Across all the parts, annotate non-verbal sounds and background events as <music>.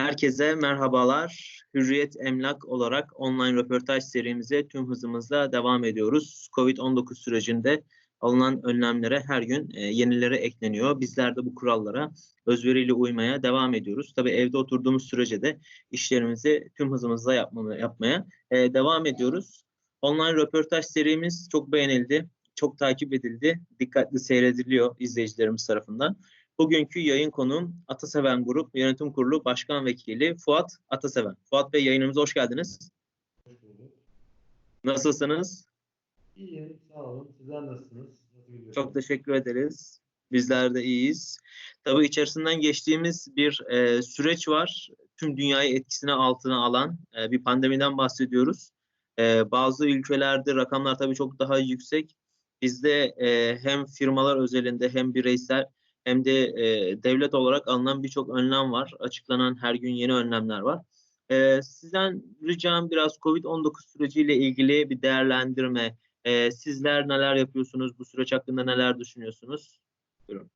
Herkese merhabalar. Hürriyet Emlak olarak online röportaj serimize tüm hızımızla devam ediyoruz. Covid-19 sürecinde alınan önlemlere her gün e, yenileri ekleniyor. Bizler de bu kurallara özveriyle uymaya devam ediyoruz. Tabii evde oturduğumuz sürece de işlerimizi tüm hızımızla yapmaya, yapmaya e, devam ediyoruz. Online röportaj serimiz çok beğenildi, çok takip edildi, dikkatli seyrediliyor izleyicilerimiz tarafından. Bugünkü yayın konuğum Ataseven Grup Yönetim Kurulu Başkan Vekili Fuat Ataseven. Fuat Bey yayınımıza hoş geldiniz. Hoş bulduk. Nasılsınız? İyiyim, sağ olun. Sizler nasılsınız? Nasıl? Çok teşekkür ederiz. Bizler de iyiyiz. Tabii içerisinden geçtiğimiz bir e, süreç var. Tüm dünyayı etkisine altına alan e, bir pandemiden bahsediyoruz. E, bazı ülkelerde rakamlar tabii çok daha yüksek. Bizde e, hem firmalar özelinde hem bireysel hem de e, devlet olarak alınan birçok önlem var. Açıklanan her gün yeni önlemler var. E, sizden ricam biraz COVID-19 süreciyle ilgili bir değerlendirme. E, sizler neler yapıyorsunuz? Bu süreç hakkında neler düşünüyorsunuz? Buyurun.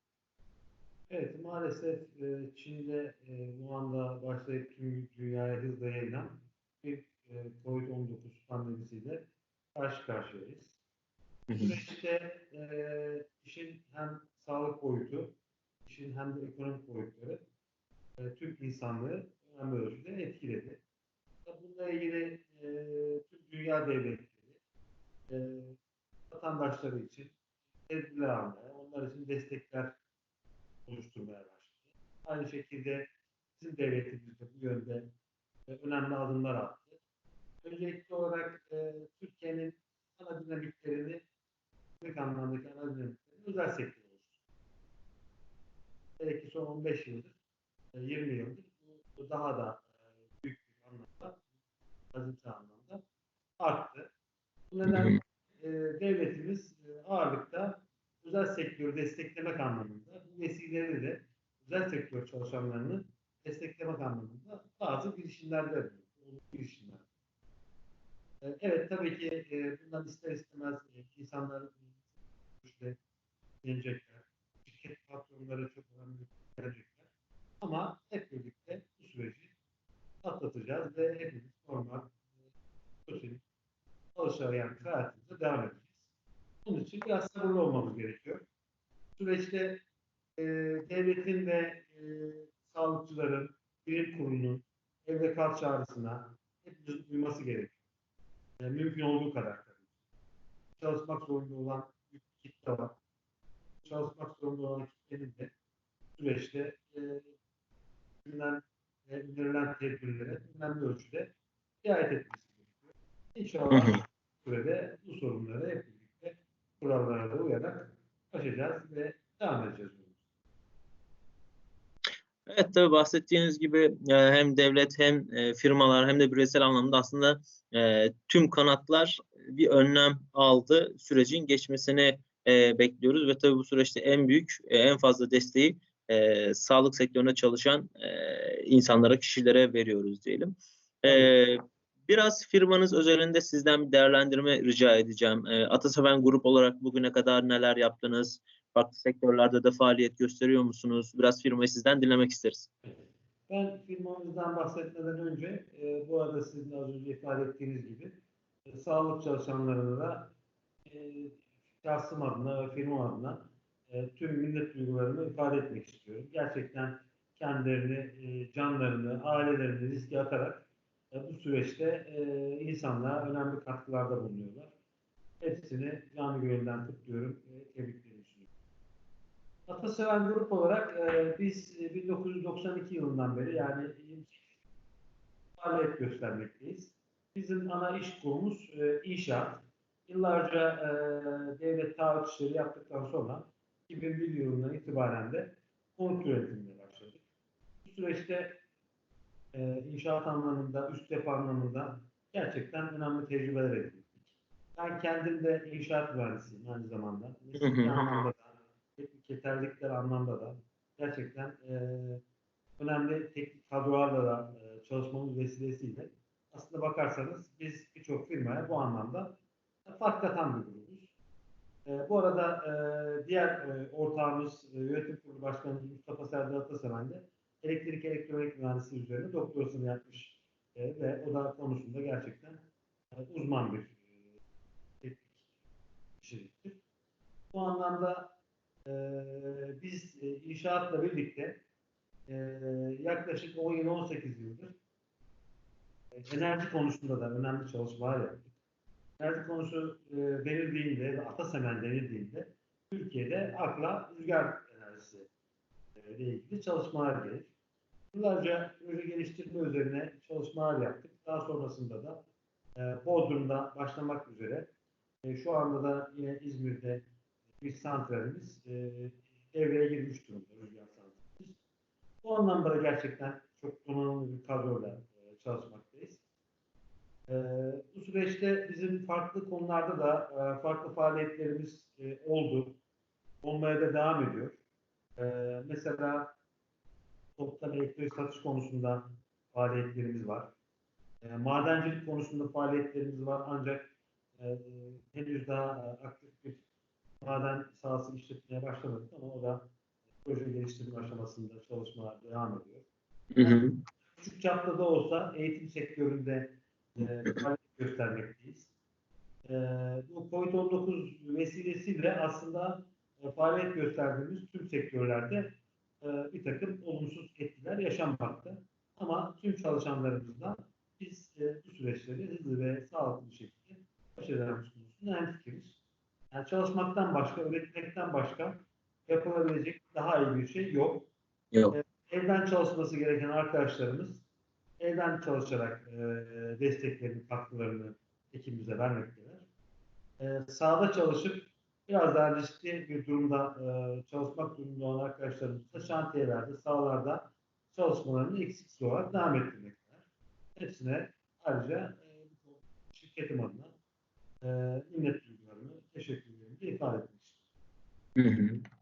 Evet, maalesef e, Çin'de e, bu anda başlayıp tüm dünyaya hızla yayılan bir e, COVID-19 pandemisiyle karşı karşıyayız. Bu süreçte e, işin hem sağlık boyutu, işin hem de ekonomik boyutları e, tüm insanlığı önemli ölçüde etkiledi. Bununla ilgili e, tüm dünya devletleri e, vatandaşları için tedbirler almaya, onlar için destekler oluşturmaya başladı. Aynı şekilde bizim devletimiz de bu yönde e, önemli adımlar attı. Öncelikli olarak e, Türkiye'nin ana dinamiklerini, ekonomik anlamdaki ana dinamiklerini özel sektör oluşturdu. Belki son 15 yıldır, e, 20 yıldır bu daha da e, büyük bir anlamda, azimsel anlamda arttı. Bu nedenle e, devletimiz e, ağırlıkta özel sektörü desteklemek anlamında, bu vesileyle de özel sektör çalışanlarını desteklemek anlamında bazı girişimlerde bulunuyor. girişimler. E, evet tabii ki e, bundan ister istemez e, insanlar işte gelecekler, şirket patronları çok önemli gelecekler. Ama hep birlikte bu süreci atlatacağız ve hepimiz normal e, sosyal çalışarak hayatımıza devam edeceğiz. Bunun için biraz sabırlı olmamız gerekiyor. Süreçte e, devletin ve e, sağlıkçıların, bilim kurulunun evde kal çağrısına hepimizin uyması gerekiyor. E, mümkün olduğu kadar tabii. Çalışmak zorunda olan bir kitle var. Çalışmak zorunda olan kitlenin de süreçte e, ürünen ve önerilen tedbirlere önemli ölçüde riayet etmesi gerekiyor. İnşallah sürede bu sorunları hep birlikte kurallara da uyarak aşacağız ve devam edeceğiz. Evet tabii bahsettiğiniz gibi e, hem devlet hem e, firmalar hem de bireysel anlamda aslında e, tüm kanatlar bir önlem aldı. Sürecin geçmesini bekliyoruz ve tabii bu süreçte en büyük, en fazla desteği sağlık sektöründe çalışan insanlara, kişilere veriyoruz diyelim. Biraz firmanız özelinde sizden bir değerlendirme rica edeceğim. Ataseven Grup olarak bugüne kadar neler yaptınız? Farklı sektörlerde de faaliyet gösteriyor musunuz? Biraz firmayı sizden dinlemek isteriz. Ben firmamızdan bahsetmeden önce e, bu arada sizin az önce ifade ettiğiniz gibi e, sağlık çalışanlarına da e, şahsım adına ve firma adına e, tüm millet duygularımı ifade etmek istiyorum. Gerçekten kendilerini, e, canlarını, ailelerini riske atarak e, bu süreçte e, insanlığa önemli katkılarda bulunuyorlar. Hepsini canı gönülden kutluyorum ve tebrik ediyorum. Ataseven Grup olarak e, biz 1992 yılından beri yani faaliyet göstermekteyiz. Bizim ana iş kolumuz e, inşaat. Yıllarca e, devlet taahhüt işleri yaptıktan sonra 2001 yılından itibaren de konut üretimine başladık. Bu süreçte e, inşaat anlamında, üst yapı anlamında gerçekten önemli tecrübeler edindik. Ben kendim de inşaat mühendisiyim aynı zamanda. Mesleki anlamda da teknik yeterlilikler anlamda da gerçekten e, önemli teknik kadrolarla da e, çalışmamız vesilesiyle aslında bakarsanız biz birçok firmaya bu anlamda fark katan bir grubuz. E, bu arada e, diğer e, ortağımız e, yönetim kurulu başkanımız Mustafa Serdar Atasemen de elektrik elektronik mühendisliği üzerine doktorasını yapmış e, ve o da konusunda gerçekten e, uzman bir e, teknik kişiliktir. Bu anlamda e, biz e, inşaatla birlikte e, yaklaşık 17-18 yıldır e, enerji konusunda da önemli çalışmalar yaptık. Enerji konusu e, denildiğinde ve Atasemen denildiğinde Türkiye'de akla rüzgar enerjisi e, ile ilgili çalışmalar gelir. Yıllarca proje geliştirme üzerine çalışmalar yaptık. Daha sonrasında da e, Bodrum'da başlamak üzere e, şu anda da yine İzmir'de bir santralimiz e, devreye girmiş durumda rüzgar santralimiz. Bu anlamda da gerçekten çok donanımlı bir kadroyla e, çalışmaktayız. E, bu süreçte bizim farklı konularda da e, farklı faaliyetlerimiz e, oldu. Olmaya da devam ediyor. E, mesela toptan elektrik satış konusunda faaliyetlerimiz var. E, madencilik konusunda faaliyetlerimiz var ancak e, henüz daha e, aktif bir maden sahası işletmeye başlamadık ama o da proje geliştirme aşamasında çalışma devam ediyor. Hı hı. Küçük çapta da olsa eğitim sektöründe e, göstermekteyiz. E, bu COVID-19 vesilesiyle aslında e, faaliyet gösterdiğimiz tüm sektörlerde e, bir takım olumsuz etkiler yaşanmakta. Ama tüm çalışanlarımızla biz e, bu süreçleri hızlı ve sağlıklı bir şekilde başaracağımız konusunda hemfikiriz. Yani çalışmaktan başka, üretmekten başka yapılabilecek daha iyi bir şey yok. Yok. Evden çalışması gereken arkadaşlarımız evden çalışarak e, desteklerini, katkılarını ekibimize vermekteler. E, sahada çalışıp biraz daha riskli bir durumda e, çalışmak durumunda olan arkadaşlarımız da şantiyelerde, sahalarda çalışmalarını eksiksiz olarak devam ettirmekteler. Hepsine ayrıca e, şirketim adına e, minnet duygularımı, teşekkürlerimi de ifade etmek istiyorum. Hı hı.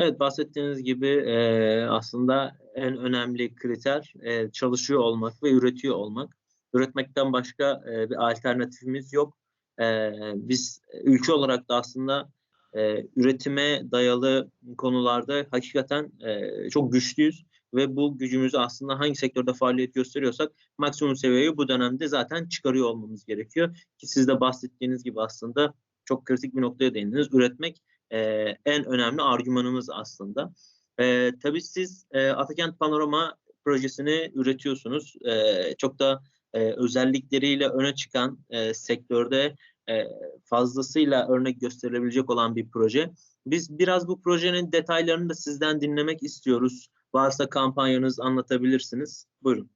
Evet bahsettiğiniz gibi e, aslında en önemli kriter e, çalışıyor olmak ve üretiyor olmak. Üretmekten başka e, bir alternatifimiz yok. E, biz ülke olarak da aslında e, üretime dayalı konularda hakikaten e, çok güçlüyüz ve bu gücümüzü aslında hangi sektörde faaliyet gösteriyorsak maksimum seviyeye bu dönemde zaten çıkarıyor olmamız gerekiyor. Ki siz de bahsettiğiniz gibi aslında çok kritik bir noktaya değindiniz. Üretmek e, en önemli argümanımız aslında. E, tabii siz e, Atakent Panorama projesini üretiyorsunuz. E, çok da e, özellikleriyle öne çıkan e, sektörde e, fazlasıyla örnek gösterilebilecek olan bir proje. Biz biraz bu projenin detaylarını da sizden dinlemek istiyoruz. Varsa kampanyanız anlatabilirsiniz. Buyurun.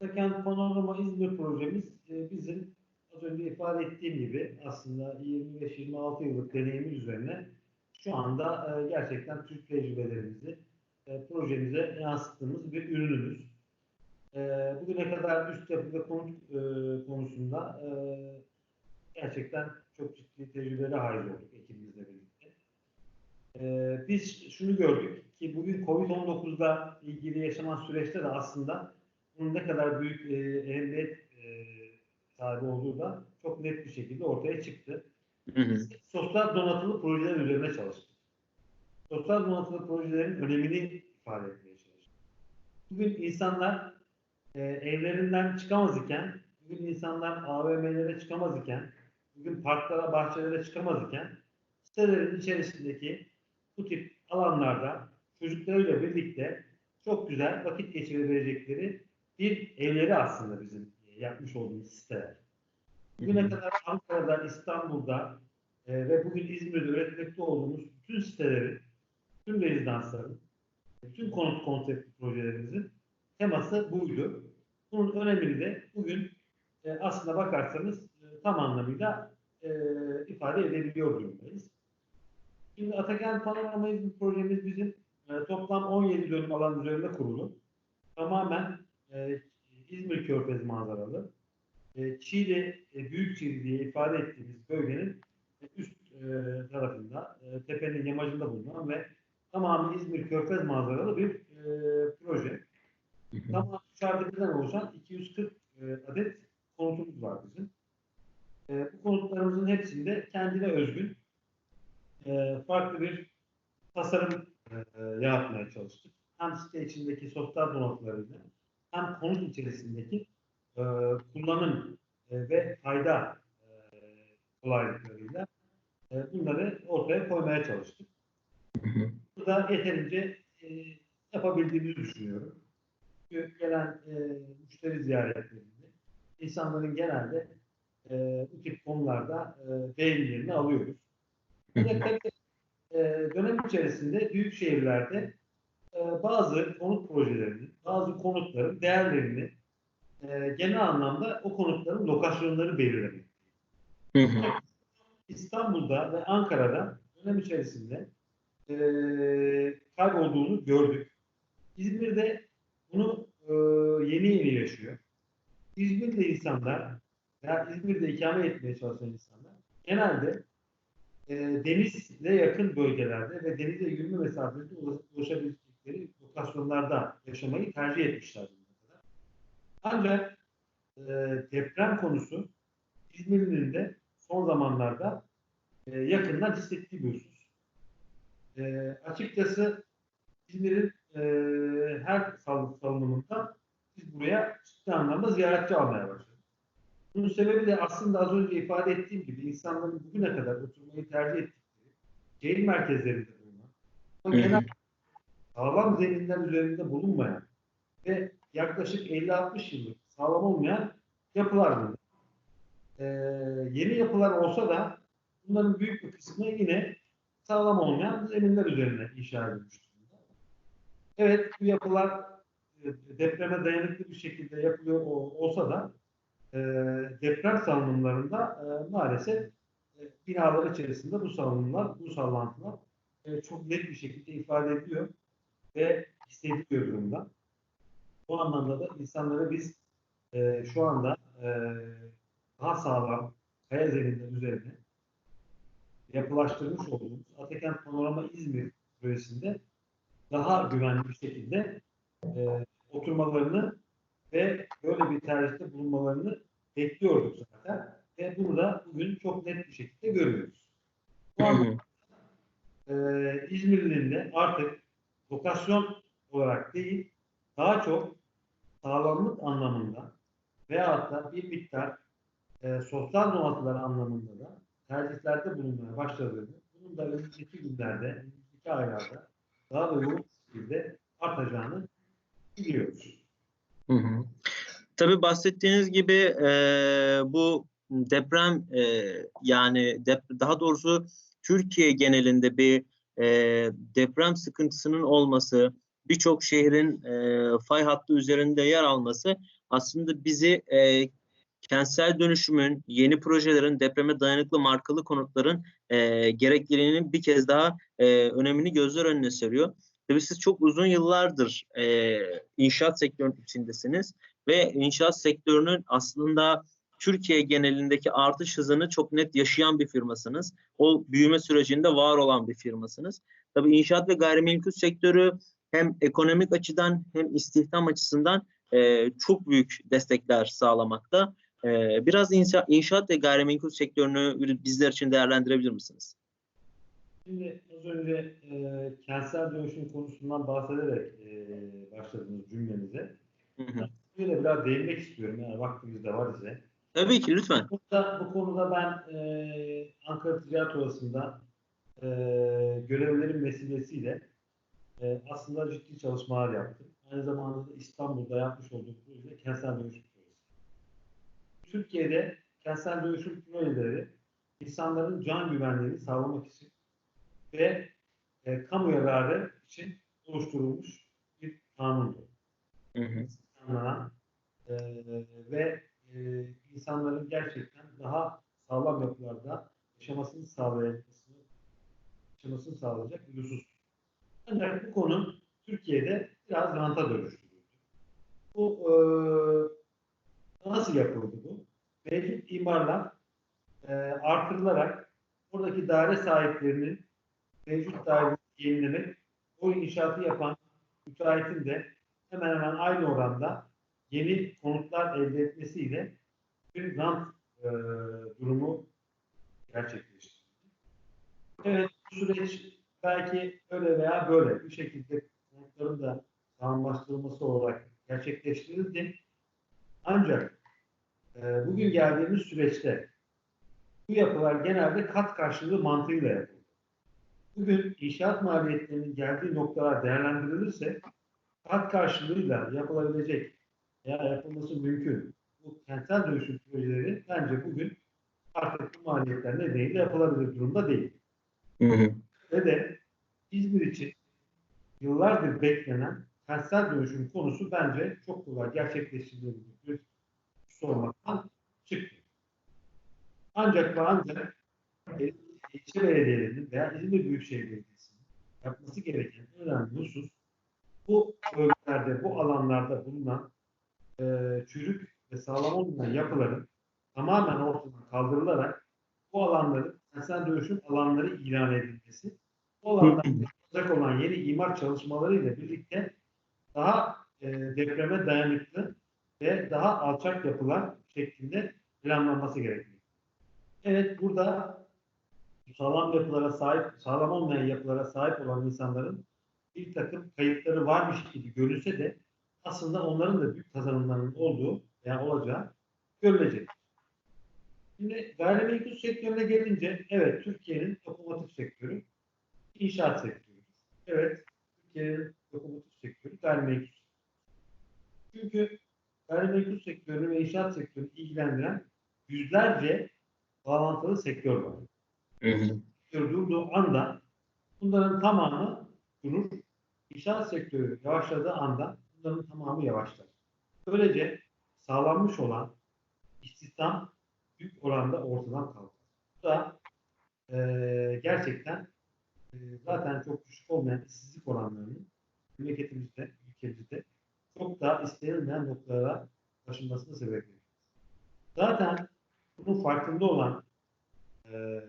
Atakent Panorama İzmir projemiz e, bizim az önce ifade ettiğim gibi aslında 25-26 yıllık deneyimiz üzerine şu anda e, gerçekten Türk tecrübelerimizi e, projemize yansıttığımız bir ürünümüz. E, bugüne kadar üst yapı ve konut e, konusunda e, gerçekten çok ciddi tecrübelere haiz olduk ekibimizle birlikte. E, biz şunu gördük ki bugün Covid-19'da ilgili yaşanan süreçte de aslında bunun ne kadar büyük e, ehemmiyet e, sahibi olduğu da çok net bir şekilde ortaya çıktı. Hı hı. Biz sosyal donatılı projeler üzerine çalıştık. Sosyal donatılı projelerin önemini ifade etmeye çalıştık. Bugün insanlar e, evlerinden çıkamaz iken, bugün insanlar AVM'lere çıkamaz iken, bugün parklara, bahçelere çıkamaz iken, sitelerin içerisindeki bu tip alanlarda çocuklarıyla birlikte çok güzel vakit geçirebilecekleri bir evleri aslında bizim yapmış olduğumuz siteler. Bugüne kadar Ankara'da, İstanbul'da e, ve bugün İzmir'de üretmekte olduğumuz bütün sitelerin, bütün rezidansların, bütün konut konseptli projelerimizin teması buydu. Bunun önemini de bugün e, aslında bakarsanız e, tam anlamıyla e, ifade edebiliyor durumdayız. Şimdi Atakent Panorama İzmir projemiz bizim e, toplam 17 dönüm alan üzerinde kurulu. Tamamen e, İzmir Körfez manzaralı. E, Çiğli, e, Büyük Çiğli diye ifade ettiğimiz bölgenin e, üst e, tarafında, e, tepenin yamacında bulunan ve tamamen İzmir Körfez manzaralı bir e, proje. Tamam dışarıdakilerden oluşan 240 e, adet konutumuz var bizim. E, bu konutlarımızın hepsinde kendine özgün e, farklı bir tasarım e, e, yaratmaya çalıştık. hem site içindeki sosyal donatılarıyla hem konut içerisindeki e, kullanım e, ve fayda e, kolaylıklarıyla e, bunları ortaya koymaya çalıştık. Bu da yeterince e, yapabildiğimizi düşünüyorum. Çünkü gelen e, müşteri ziyaretlerinde insanların genelde e, bu tip konularda e, beğenilerini alıyoruz. Ancak tabii, e, dönem içerisinde büyük şehirlerde bazı konut projelerinin, bazı konutların değerlerini e, genel anlamda o konutların lokasyonları belirlemek. Hı hı. İstanbul'da ve Ankara'da dönem içerisinde e, kaybolduğunu gördük. İzmir'de bunu e, yeni yeni yaşıyor. İzmir'de insanlar veya İzmir'de ikame etmeye çalışan insanlar genelde e, denizle yakın bölgelerde ve denize yürüme mesafesinde ulaş- ulaşabilecekleri lokasyonlarda yaşamayı tercih etmişler. Ancak e, deprem konusu İzmir'in de son zamanlarda e, yakından hissettiği bir husus. E, açıkçası İzmir'in e, her sal salınımında biz buraya ciddi anlamda ziyaretçi almaya başladık. Bunun sebebi de aslında az önce ifade ettiğim gibi insanların bugüne kadar oturmayı tercih ettikleri şehir merkezlerinde bulunan genel sağlam zeminler üzerinde bulunmayan ve yaklaşık 50-60 yıllık sağlam olmayan yapılar bunlar. Ee, yeni yapılar olsa da bunların büyük bir kısmı yine sağlam olmayan zeminler üzerine inşa edilmiş. Evet bu yapılar e, depreme dayanıklı bir şekilde yapılıyor olsa da e, deprem salınımlarında e, maalesef e, binalar içerisinde bu salınımlar, bu sallantılar e, çok net bir şekilde ifade ediyor ve hissediliyor durumda. Bu anlamda da insanları biz e, şu anda e, daha sağlam kaya zeminler üzerine yapılaştırmış olduğumuz Atakent Panorama İzmir projesinde daha güvenli bir şekilde e, oturmalarını ve böyle bir tercihte bulunmalarını bekliyorduk zaten. Ve bunu da bugün çok net bir şekilde görüyoruz. Bu anlamda e, İzmirli'nin de artık lokasyon olarak değil, daha çok sağlamlık anlamında veyahut da bir miktar e, sosyal donatılar anlamında da tercihlerde bulunmaya başladığını, bunun da önümüzdeki günlerde, önümüzdeki aylarda daha da yoğun şekilde artacağını biliyoruz. Hı hı. Tabii bahsettiğiniz gibi e, bu deprem e, yani dep- daha doğrusu Türkiye genelinde bir e, deprem sıkıntısının olması, birçok şehrin e, fay hattı üzerinde yer alması aslında bizi e, kentsel dönüşümün, yeni projelerin, depreme dayanıklı markalı konutların e, gerekliliğinin bir kez daha e, önemini gözler önüne seriyor. Tabii siz çok uzun yıllardır e, inşaat sektörünün içindesiniz ve inşaat sektörünün aslında Türkiye genelindeki artış hızını çok net yaşayan bir firmasınız. O büyüme sürecinde var olan bir firmasınız. Tabii inşaat ve gayrimenkul sektörü hem ekonomik açıdan hem istihdam açısından e, çok büyük destekler sağlamakta. E, biraz inşa, inşaat ve gayrimenkul sektörünü bizler için değerlendirebilir misiniz? Şimdi az önce e, kentsel dönüşüm konusundan bahsederek e, başladınız cümlenize. Hı hı. Biraz değinmek istiyorum eğer vaktimiz de var ise. Tabii ki lütfen. Bu konuda, bu konuda ben e, Ankara Ticaret Odası'nda e, görevlerim vesilesiyle e, aslında ciddi çalışmalar yaptım. Aynı zamanda da İstanbul'da yapmış olduğum proje kentsel dönüşüm projesi. Türkiye'de kentsel dönüşüm projeleri insanların can güvenliğini sağlamak için ve e, kamu yararı için oluşturulmuş bir kanundur. Hı hı. insanlara e, ve e, insanların gerçekten daha sağlam yapılarda yaşamasını sağlayacak, yaşamasını sağlayacak bir husus. Ancak bu konu Türkiye'de biraz ranta dönüştürüldü. Bu e, nasıl yapıldı bu? Mevcut imarlar e, artırılarak oradaki daire sahiplerinin mevcut daireyi yenilemek, o inşaatı yapan müteahhitin de hemen hemen aynı oranda yeni konutlar elde etmesiyle bir rant e, durumu gerçekleşti. Evet bu süreç belki öyle veya böyle bir şekilde konutların da tamamlaştırılması olarak gerçekleştirildi. Ancak e, bugün geldiğimiz süreçte bu yapılar genelde kat karşılığı mantığıyla yapıldı. Bugün inşaat maliyetlerinin geldiği noktalar değerlendirilirse kat karşılığıyla yapılabilecek veya yapılması mümkün bu kentsel dönüşüm projeleri bence bugün artık bu maliyetler nedeniyle yapılabilir durumda değil. Hı hı. Ve de İzmir için yıllardır beklenen kentsel dönüşüm konusu bence çok kolay gerçekleştirilebilir sormaktan çıktı. Ancak ve ancak e, ilçe belediyelerinin veya İzmir Büyükşehir Belediyesi'nin yapması gereken en önemli husus bu bölgelerde, bu alanlarda bulunan e, çürük ve sağlam olmayan yapıların tamamen ortadan kaldırılarak bu alanların kentsel dönüşüm alanları ilan edilmesi, bu alanlarda yapılacak olan yeni imar çalışmalarıyla birlikte daha e, depreme dayanıklı ve daha alçak yapılar şeklinde planlanması gerekiyor. Evet burada sağlam yapılara sahip, sağlam olmayan yapılara sahip olan insanların bir takım kayıpları varmış gibi görülse de aslında onların da büyük kazanımlarının olduğu veya olacağı görülecek. Şimdi gayrimenkul sektörüne gelince evet Türkiye'nin otomotiv sektörü inşaat sektörü. Evet Türkiye'nin otomotiv sektörü gayrimenkul. Çünkü gayrimenkul sektörünü ve inşaat sektörünü ilgilendiren yüzlerce bağlantılı sektör var. Hı. Sektör durduğu anda bunların tamamı durur. İnşaat sektörü yavaşladığı anda bunların tamamı yavaşlar. Böylece sağlanmış olan istihdam büyük oranda ortadan kalkar. Bu da e, gerçekten e, zaten çok düşük olmayan işsizlik oranlarının memleketimizde, ülkemizde çok daha istenilmeyen noktalara taşınmasına sebep veriyor. Zaten bunun farkında olan e,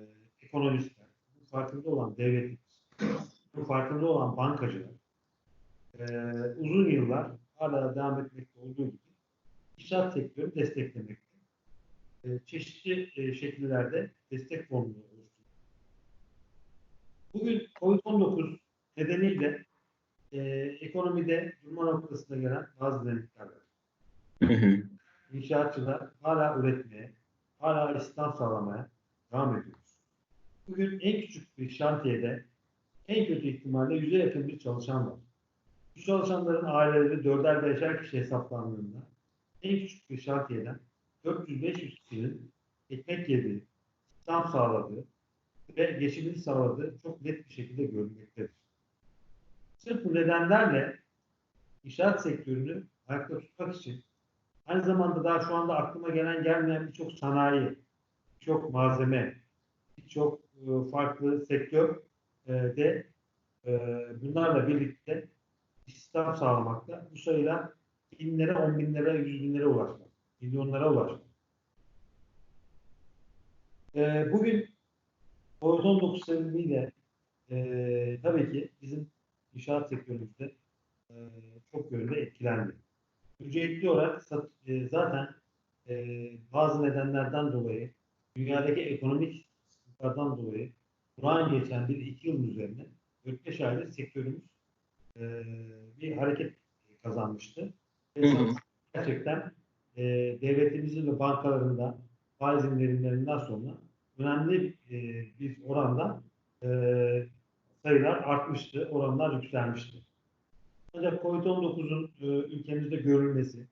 ekonomistler, bunun farkında olan devletimiz, bunun farkında olan bankacılar e, uzun yıllar hala devam etmekte olduğu gibi inşaat sektörünü desteklemekte. E, çeşitli e, şekillerde destek formunu oluşturuyor. Bugün COVID-19 nedeniyle e, ekonomide durma noktasına gelen bazı dinamikler var. <laughs> İnşaatçılar hala üretmeye, hala istihdam sağlamaya devam ediyoruz. Bugün en küçük bir şantiyede en kötü ihtimalle yüze yakın bir çalışan var. Çalışanların aileleri dörder beşer kişi hesaplandığında en küçük bir şantiyeden 400-500 kişinin ekmek yediği, istihdam sağladığı ve geçimini sağladığı çok net bir şekilde görülmektedir. Sırf bu nedenlerle inşaat sektörünü ayakta tutmak için aynı zamanda daha şu anda aklıma gelen gelmeyen birçok sanayi, birçok malzeme, birçok e, farklı sektör e, de e, bunlarla birlikte istihdam sağlamakta. Bu sayılar binlere, on binlere, yüz binlere ulaşmak, milyonlara ulaşmak. E, bugün COVID-19 sebebiyle e, tabii ki bizim inşaat sektörümüzde e, çok yönde etkilendi. Ücretli olarak sat, e, zaten e, bazı nedenlerden dolayı dünyadaki ekonomik sıkıntılardan dolayı Kur'an geçen bir iki yıl üzerine 4-5 aydır sektörümüz bir hareket kazanmıştı. Ve gerçekten e, devletimizin ve bankalarında faiz indirimlerinden sonra önemli e, bir oranda e, sayılar artmıştı, oranlar yükselmişti. Ancak COVID-19'un e, ülkemizde görülmesi,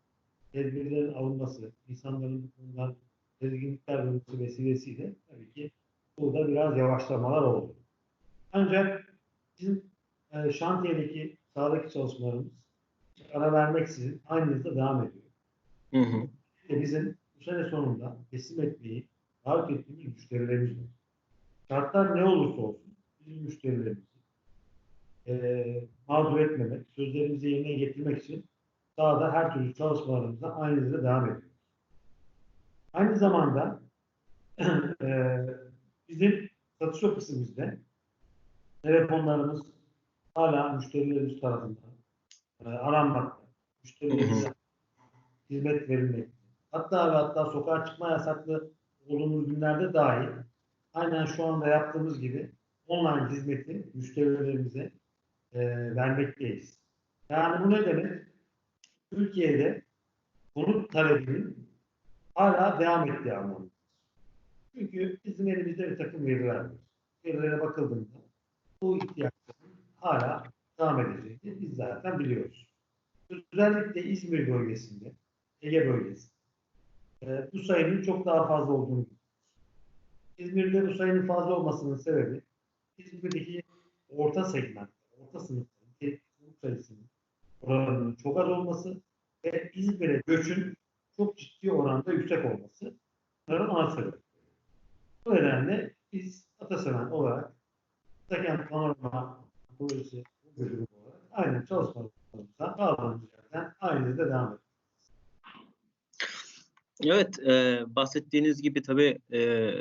tedbirlerin alınması, insanların bu konudan tedirginlikler duyması vesilesiyle tabii ki burada biraz yavaşlamalar oldu. Ancak bizim e, şantiyedeki sahadaki çalışmalarımız ara vermeksizin aynı hızda devam ediyor. Hı hı. Bizim bu sene sonunda teslim etmeyi davet ettiğimiz müşterilerimiz var. Şartlar ne olursa olsun bizim müşterilerimizi e, mağdur etmemek, sözlerimizi yerine getirmek için sahada her türlü çalışmalarımıza aynı hızda devam ediyoruz. Aynı zamanda <clears throat> e, bizim satış ofisimizde telefonlarımız hala müşterilerimiz tarafından e, aranmakta. Müşterilerimize hizmet verilmekte. Hatta ve hatta sokağa çıkma yasaklı olduğumuz günlerde dahi aynen şu anda yaptığımız gibi online hizmeti müşterilerimize e, vermekteyiz. Yani bu ne demek? Türkiye'de konut talebinin hala devam ettiği anlamında. Çünkü bizim elimizde bir takım veriler var. Verilere bakıldığında bu ihtiyaçların hala devam edeceğini biz zaten biliyoruz. Özellikle İzmir bölgesinde, Ege bölgesinde e, bu sayının çok daha fazla olduğunu biliyoruz. İzmir'de bu sayının fazla olmasının sebebi İzmir'deki orta segment, orta sınıfların konut sayısının oranının çok az olması ve İzmir'e göçün çok ciddi oranda yüksek olması bunların ana sebebi. Bu nedenle biz Atasemen olarak Atakent Panorama Projesi bölümü olarak aynı çalışmalarımıza aldığımız yerden aynı hızda devam ediyoruz. Evet, e, bahsettiğiniz gibi tabii e,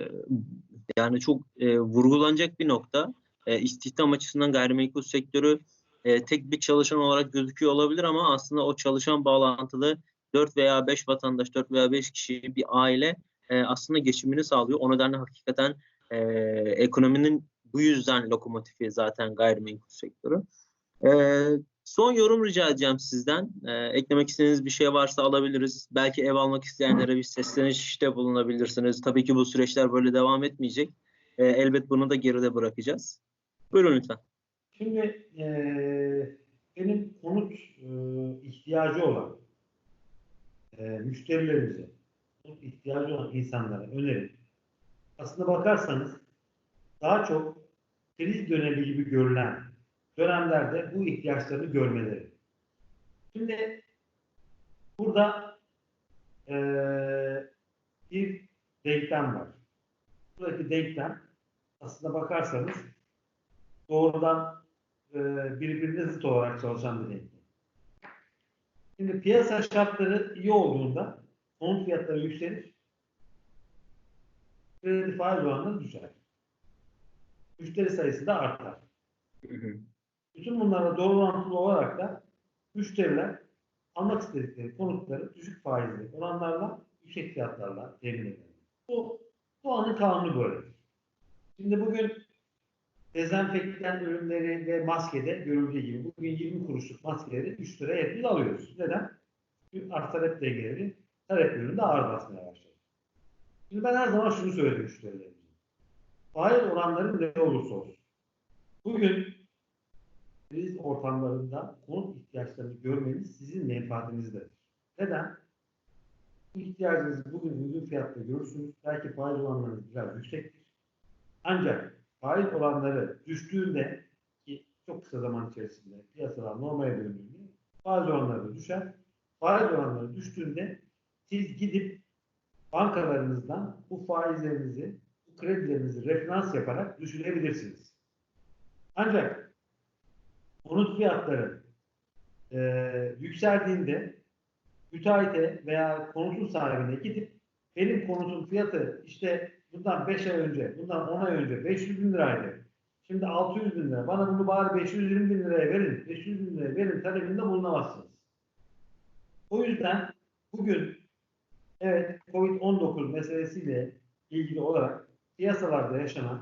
yani çok e, vurgulanacak bir nokta. E, istihdam açısından gayrimenkul sektörü e, tek bir çalışan olarak gözüküyor olabilir ama aslında o çalışan bağlantılı 4 veya 5 vatandaş, 4 veya 5 kişi bir aile e, aslında geçimini sağlıyor. O nedenle hakikaten e, ekonominin bu yüzden lokomotifi zaten gayrimenkul sektörü. E, son yorum rica edeceğim sizden. E, eklemek istediğiniz bir şey varsa alabiliriz. Belki ev almak isteyenlere bir seslenişte bulunabilirsiniz. Tabii ki bu süreçler böyle devam etmeyecek. E, elbet bunu da geride bırakacağız. Buyurun lütfen. Şimdi eee, benim konut eee, ihtiyacı olan eee, müşterilerimize, konut ihtiyacı olan insanlara önerim. Aslında bakarsanız daha çok kriz dönemi gibi görülen dönemlerde bu ihtiyaçlarını görmeleri. Şimdi burada eee, bir denklem var. Buradaki denklem aslında bakarsanız doğrudan e, birbirine zıt olarak çalışan bir denklem. Şimdi piyasa şartları iyi olduğunda konut fiyatları yükselir. Kredi faiz oranları düşer. Müşteri sayısı da artar. Bütün bunlara doğru orantılı olarak da müşteriler almak istedikleri konutları düşük faizli oranlarla yüksek fiyatlarla temin ederler. Bu, bu anın kanunu böyle. Şimdi bugün dezenfektan ürünleri ve maskede görüldüğü gibi bugün 20 kuruşluk maskeleri 3 liraya hepimiz alıyoruz. Neden? Çünkü arz talep dengeleri talep üründe ağır basmaya başladı. Şimdi ben her zaman şunu söyledim müşterilerimize. Faiz oranları ne olursa olsun. Bugün kriz ortamlarında konut ihtiyaçlarını görmeniz sizin menfaatinizdedir. Neden? İhtiyacınızı bugün uygun fiyatta görürsünüz. Belki faiz oranlarınız biraz yüksektir. Ancak faiz oranları düştüğünde ki çok kısa zaman içerisinde piyasalar normale döndüğünde faiz oranları düşer. Faiz oranları düştüğünde siz gidip bankalarınızdan bu faizlerinizi, kredilerinizi referans yaparak düşürebilirsiniz. Ancak konut fiyatları e, yükseldiğinde müteahhite veya konutun sahibine gidip benim konutun fiyatı işte bundan 5 ay önce, bundan 10 ay önce 500 bin liraydı. Şimdi 600 bin lira. Bana bunu bari 520 bin liraya verin, 500 bin liraya verin talebinde bulunamazsınız. O yüzden bugün evet Covid-19 meselesiyle ilgili olarak piyasalarda yaşanan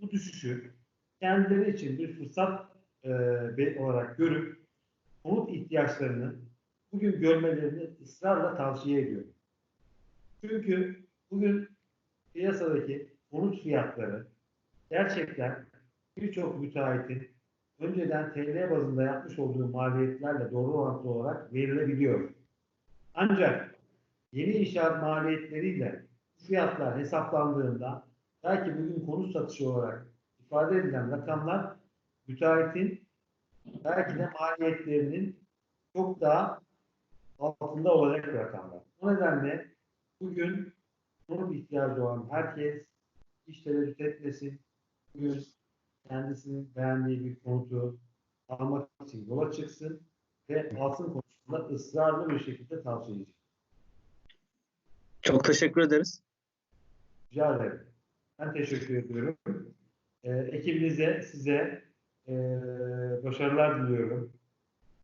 bu düşüşü kendileri için bir fırsat e, olarak görüp konut ihtiyaçlarını bugün görmelerini ısrarla tavsiye ediyorum. Çünkü bugün piyasadaki konut fiyatları gerçekten birçok müteahhitin önceden TL bazında yapmış olduğu maliyetlerle doğru orantılı olarak verilebiliyor. Ancak yeni inşaat maliyetleriyle fiyatlar hesaplandığında belki bugün konut satışı olarak ifade edilen rakamlar müteahhitin belki de maliyetlerinin çok daha altında olacak rakamlar. O nedenle bugün konut ihtiyacı olan herkes hiç tereddüt etmesin. Bugün kendisinin beğendiği bir konutu almak için yola çıksın ve alsın konusunda ısrarlı bir şekilde tavsiye edeceğim. Çok teşekkür ederiz. Rica ederim. Ben teşekkür ediyorum. Ee, ekibinize, size e, başarılar diliyorum.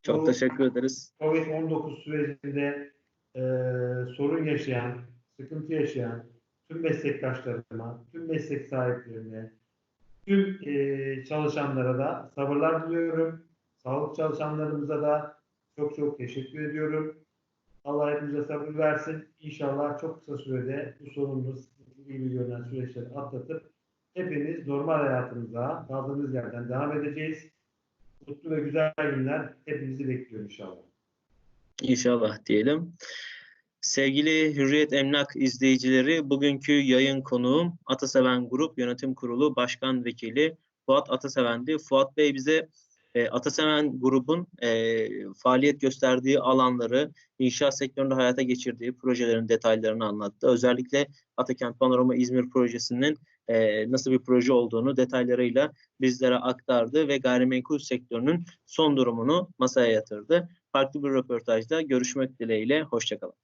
Çok Bu teşekkür ederiz. Covid-19 sürecinde e, sorun yaşayan, sıkıntı yaşayan tüm meslektaşlarıma, tüm meslek sahiplerine, tüm e, çalışanlara da sabırlar diliyorum. Sağlık çalışanlarımıza da Çok çok teşekkür ediyorum. Allah hepimize sabır versin. İnşallah çok kısa sürede bu sıkıntılı gibi süreçleri atlatıp hepimiz normal hayatımıza kaldığımız yerden devam edeceğiz. Mutlu ve güzel günler hepimizi bekliyor inşallah. İnşallah diyelim. Sevgili Hürriyet Emlak izleyicileri, bugünkü yayın konuğum Ataseven Grup Yönetim Kurulu Başkan Vekili Fuat Ataseven'di. Fuat Bey bize e, Ataseven Grubun e, faaliyet gösterdiği alanları, inşaat sektöründe hayata geçirdiği projelerin detaylarını anlattı. Özellikle Atakent Panorama İzmir projesinin e, nasıl bir proje olduğunu detaylarıyla bizlere aktardı ve gayrimenkul sektörünün son durumunu masaya yatırdı. Farklı bir röportajda görüşmek dileğiyle, hoşçakalın.